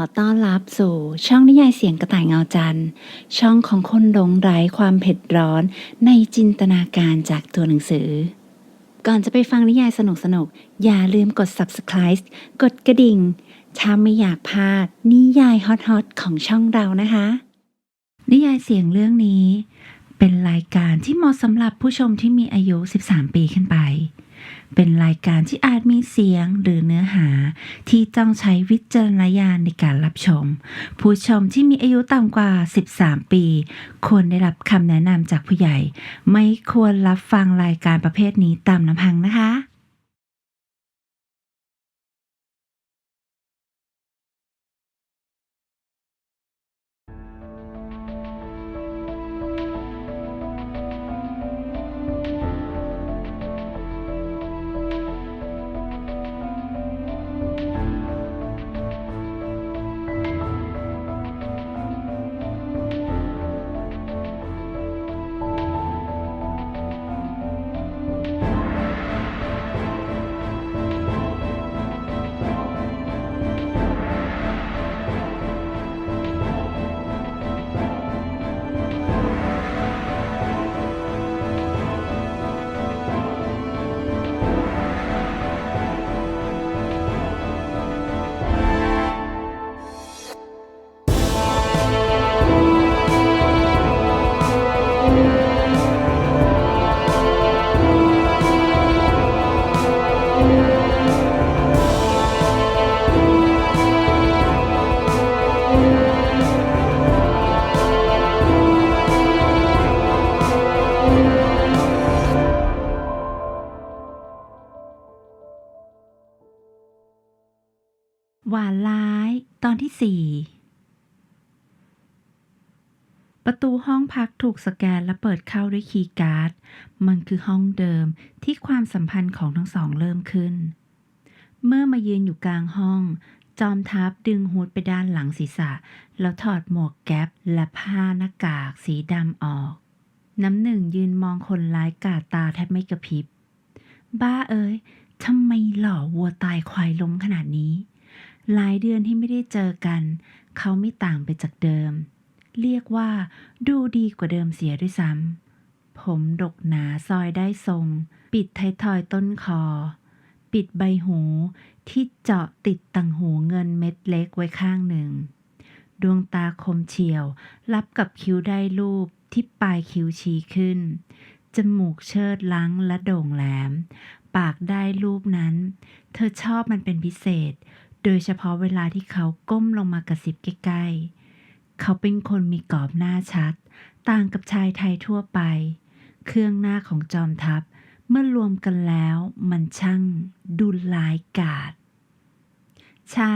อต้อนรับสู่ช่องนิยายเสียงกระต่ายเงาจันทร์ ช่องของคนหลงไร้ความเผ็ดร้อนในจินตนาการจากตัวหนังสือ ก่อนจะไปฟังนิยายสนุกๆอย่าลืมกด subscribe กดกระดิ่ง ถ้าไม่อยากพลาด นิยายฮอตๆของช่องเรานะคะ นิยายเสียงเรื่องนี้ เป็นรายการที่เหมาะสำหรับผู้ชมที่มีอายุ 13 ปีขึ้นไป เป็นรายการที่อาจมีเสียงหรือเนื้อหา ที่ต้องใช้วิจารณญาณในการรับชม ผู้ชมที่มีอายุต่ำกว่า 13 ปี ควรได้รับคำแนะนำจากผู้ใหญ่ ไม่ควรรับฟังรายการประเภทนี้ตามลำพังนะคะ อนที่สี่ประตูห้องพักถูกสแกนและเปิดเข้าด้วยคีย์การ์ด มันคือห้องเดิมที่ความสัมพันธ์ของทั้งสองเริ่มขึ้น เมื่อมายืนอยู่กลางห้อง จอมทัพดึงฮูดไปด้านหลังศีรษะ แล้วถอดหมวกแก๊ปและผ้าหน้ากากสีดำออก น้ำหนึ่งยืนมองคนร้ายกาดตาแทบไม่กระพริบ บ้าเอ้ยทำไมหล่อวัวตายควายล้มขนาดนี้ หลายเดือนที่ไม่ได้เจอกัน เขาไม่ต่างไปจากเดิม เรียกว่าดูดีกว่าเดิมเสียด้วยซ้ำผมดกหนาซอยได้ทรง ปิดไทยทอยต้นคอ ปิดใบหูที่เจาะติดตังหูเงินเม็ดเล็กไว้ข้างหนึ่ง ดวงตาคมเฉียว รับกับคิ้วได้รูปที่ปลายคิ้วชี้ขึ้น จมูกเชิดลังและโด่งแหลม ปากได้รูปนั้น เธอชอบมันเป็นพิเศษ โดยเฉพาะเวลาที่เขาก้มลงมากระซิบใกล้ๆ เขาเป็นคนมีกรอบหน้าชัด ต่างกับชายไทยทั่วไป เครื่องหน้าของจอมทัพเมื่อรวมกันแล้วมันช่างดูลายกาดใช่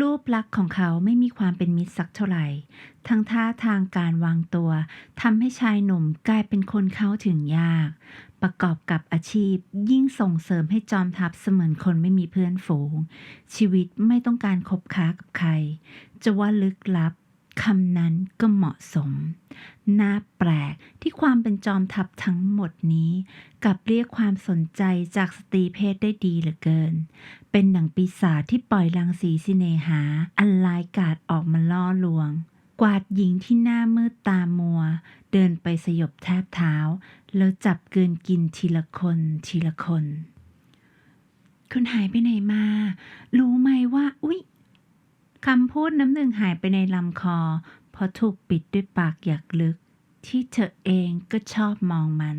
รูปลักษณ์ของเขาไม่มีความเป็นมิตรสักเท่าไหร่ ทั้งท่าทางการวางตัวทำให้ชายหนุ่มกลายเป็นคนเข้าถึงยาก ประกอบกับอาชีพ ยิ่งส่งเสริมให้จอมทัพเสมือนคนไม่มีเพื่อนฝูง ชีวิตไม่ต้องการคบค้ากับใคร จะว่าลึกลับคำนั้นก็เหมาะสม น่าแปลกที่ความเป็นจอมทัพทั้งหมดนี้กลับเรียกความสนใจจากสตรีเพศได้ดีเหลือเกิน เป็นหนังปีศาจที่ปล่อยรังสีสิเนหา อันลายกาดออกมาล่อลวง กวาดหญิงที่หน้ามืดตามัว เดินไปสยบแทบเท้า แล้วจับเกินกินทีละคนทีละคน คุณหายไปไหนมา รู้ไหมว่า อุ๊ยคำพูดน้ำหนึ่งหายไปในลำคอ เพราะถูกปิดด้วยปากหยักลึก ที่เธอเองก็ชอบมองมัน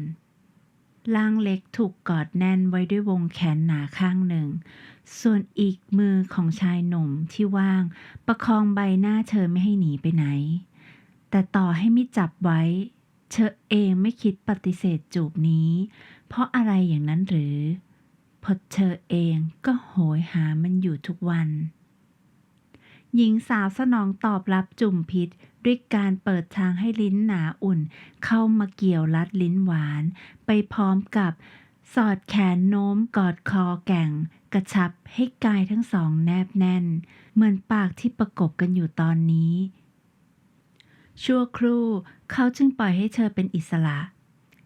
ร่างเล็กถูกกอดแน่นไว้ด้วยวงแขนหนาข้างหนึ่ง ส่วนอีกมือของชายหนุ่มที่ว่าง ประคองใบหน้าเธอไม่ให้หนีไปไหน แต่ต่อให้ไม่จับไว้ เธอเองไม่คิดปฏิเสธจูบนี้ เพราะอะไรอย่างนั้นหรือพราะเธอเองก็โหยหามันอยู่ทุกวัน หญิงสาวสนองตอบรับจุ่มพิษ ด้วยการเปิดทางให้ลิ้นหนาอุ่น เข้ามาเกี่ยวรัดลิ้นหวาน ไปพร้อมกับสอดแขนโน้มกอดคอแก่ง กระชับให้กายทั้งสองแนบแน่น เหมือนปากที่ประกบกันอยู่ตอนนี้ ชั่วครู่เขาจึงปล่อยให้เธอเป็นอิสระ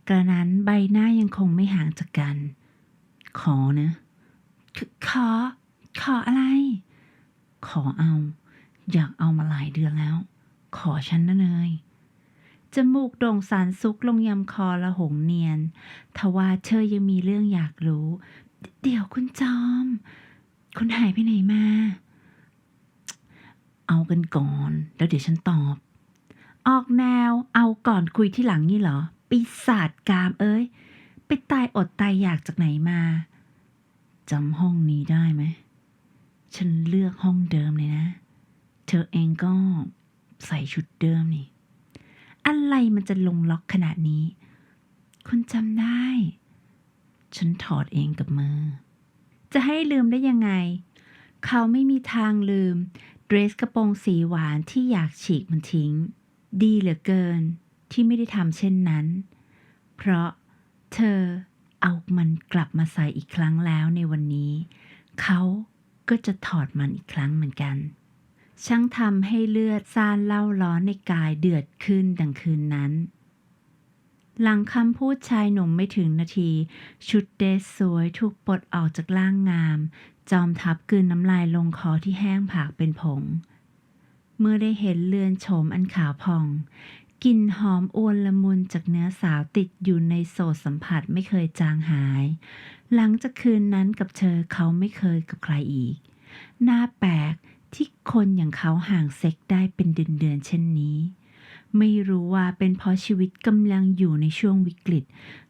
กระนั้นใบหน้ายังคงไม่ห่างจากกัน ขอนะขขอขออะไร ขอเอา อยากเอามาหลายเดือนแล้ว ขอฉันนะเนยจมูกโด่งสารซุกลงยำคอละหงเนียน ทว่าเชอยังมีเรื่องอยากรู้ เดี๋ยวคุณจอม คุณหายไปไหนมา เอากันก่อน แล้วเดี๋ยวฉันตอบ ออกแนว เอาก่อนคุยที่หลังนี่เหรอ ปีศาจกามเอ้ย ไปตายอดตายอยากจากไหนมาจำห้องนี้ได้ไหม ฉันเลือกห้องเดิมเลยนะ เธอเองก็ ใส่ชุดเดิมนี่ อะไรมันจะลงล็อกขนาดนี้ คุณจำได้ ฉันถอดเองกับมือ จะให้ลืมได้ยังไง เขาไม่มีทางลืม เดรสกระโปรงสีหวานที่อยากฉีกมันทิ้ง ดีเหลือเกินที่ไม่ได้ทำเช่นนั้น เพราะเธอเอามันกลับมาใส่อีกครั้งแล้วในวันนี้ เขาก็จะถอดมันอีกครั้งเหมือนกัน ช่างทำให้เลือดซ่านเล่าร้อนในกายเดือดขึ้นดังคืนนั้น หลังคำพูดชายหนุ่มไม่ถึงนาที ชุดเดรสสวยถูกปลดออกจากร่างงาม จอมทับกืนน้ำลายลงคอที่แห้งผากเป็นผง เมื่อได้เห็นเลือนโฉมอันขาวผ่องกลิ่นหอมอวนละมุนจากเนื้อสาวติดอยู่ในโสดสัมผัสไม่เคยจางหาย หลังจากคืนนั้นกับเธอเขาไม่เคยกับใครอีก หน่าแปลก ที่คนอย่างเขาห่างเซ็กได้เป็นเดือนๆเช่นนี้ ไม่รู้ว่าเป็นเพราะชีวิตกำลังอยู่ในช่วงวิกฤต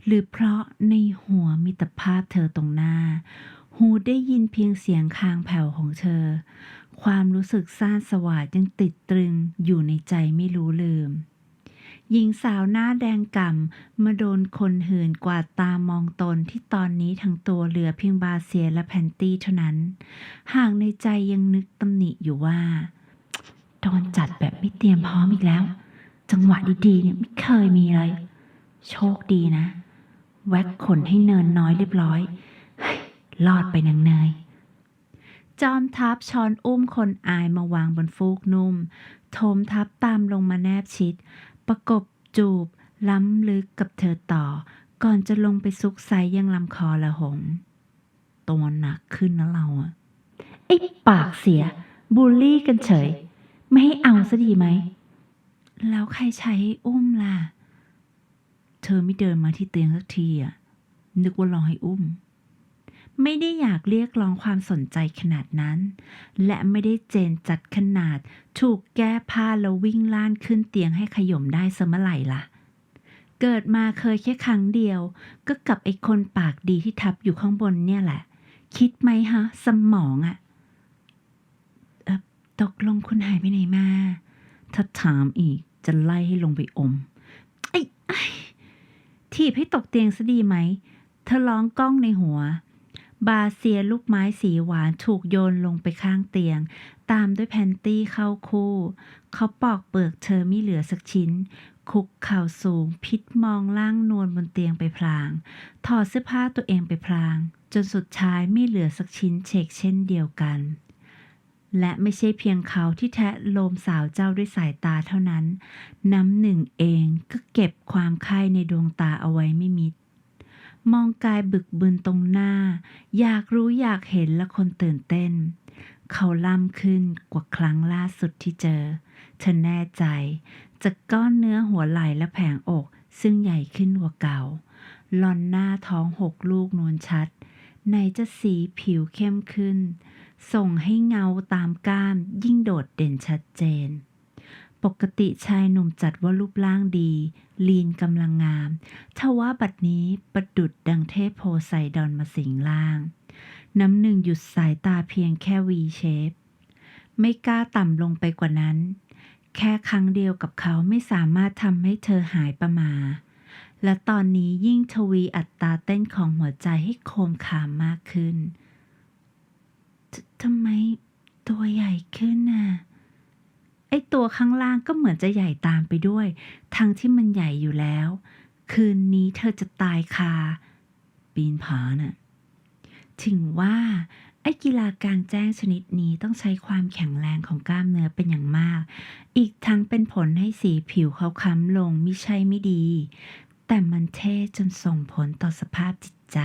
หรือเพราะในหัวมีแต่ภาพเธอตรงหน้า หูได้ยินเพียงเสียงคางแผ่วของเธอ ความรู้สึกซ่านสวาดยังติดตรึงอยู่ในใจไม่รู้ลืม หญิงสาวหน้าแดงก่ำมาโดนคนหื่นกว่าตามองตนที่ตอนนี้ทั้งตัวเหลือเพียงบาเซียและแพนตี้เท่านั้น ห่างในใจยังนึกตำหนิอยู่ว่า โดนจัดแบบไม่เตรียมพร้อมอีกแล้ว จังหวะดีๆเนี่ยไม่เคยมีเลย โชคดีนะ แว็กขนให้เนินน้อยเรียบร้อยรอดไปนางเนย จอมทัพช้อนอุ้มคนอายมาวางบนฟูกนุ่มโถมทับตามลงมาแนบชิด ประกบจูบ ล้ำลึกกับเธอต่อ ก่อนจะลงไปซุกไซยังลำคอละหง ตัวหนักขึ้นนะเราอะไอ้ปากเสีย บูลลี่กันเฉย ไม่ให้เอาซะดีไหม แล้วใครใช้อุ้มล่ะ เธอไม่เดินมาที่เตียงสักทีอะนึกว่ารอให้อุ้ม ไม่ได้อยากเรียกร้องความสนใจขนาดนั้น และไม่ได้เจนจัดขนาด ถูกแก้ผ้าแล้ววิ่งล่านขึ้นเตียงให้ขย่มได้เสมอไหร่ล่ะ เกิดมาเคยแค่ครั้งเดียว ก็กับไอ้คนปากดีที่ทับอยู่ข้างบนเนี่ยแหละ คิดไหมฮะ สมองอะออตกลงคุณหายไปไหนมา ถ้าถามอีกจะไล่ให้ลงไปอมไอ้ไอ้ถีบให้ตกเตียงซะดีไหม เธอร้องก้องในหัว บาเซียลูกไม้สีหวานถูกโยนลงไปข้างเตียง ตามด้วยแพนตี้เข้าคู่ เขาปอกเปลือกเธอไม่เหลือสักชิ้น คุกเข่าสูง พิษมองล่างนวลบนเตียงไปพลาง ถอดเสื้อผ้าตัวเองไปพลาง จนสุดท้ายไม่เหลือสักชิ้นเชกเช่นเดียวกัน และไม่ใช่เพียงเขาที่แทะโลมสาวเจ้าด้วยสายตาเท่านั้น น้ำหนึ่งเองก็เก็บความใคร่ในดวงตาเอาไว้ไม่มิด มองกายบึกบึนตรงหน้า อยากรู้อยากเห็นและคนตื่นเต้น เขาล่ำขึ้นกว่าครั้งล่าสุดที่เจอ เธอแน่ใจจากก้อนเนื้อหัวไหล่และแผงอกซึ่งใหญ่ขึ้นกว่าเก่าลอนหน้าท้องหกลูกนวลชัด ในจะสีผิวเข้มขึ้น ส่งให้เงาตามก้ามยิ่งโดดเด่นชัดเจน ปกติชายหนุ่มจัดว่ารูปร่างดี ลีนกำลังงามทว่าบัดนี้ประดุดดังเทพโพไซดอนมาสิงล่าง น้ำหนึ่งหยุดสายตาเพียงแค่วีเชฟ ไม่กล้าต่ำลงไปกว่านั้น แค่ครั้งเดียวกับเขาไม่สามารถทำให้เธอหายประมา และตอนนี้ยิ่งทวีอัตราเต้นของหัวใจให้โคมคามมากขึ้นทำไมตัวใหญ่ขึ้นน่ะ ตัวข้างล่างก็เหมือนจะใหญ่ตามไปด้วย ทั้งที่มันใหญ่อยู่แล้ว คืนนี้เธอจะตายคา ปีนผาน่ะ ถึงว่า ไอ้กีฬากลางแจ้งชนิดนี้ต้องใช้ความแข็งแรงของกล้ามเนื้อเป็นอย่างมาก อีกทั้งเป็นผลให้สีผิวเขาค้ำลงมิใช่ไม่ดี แต่มันเท่จนส่งผลต่อสภาพจิตใจ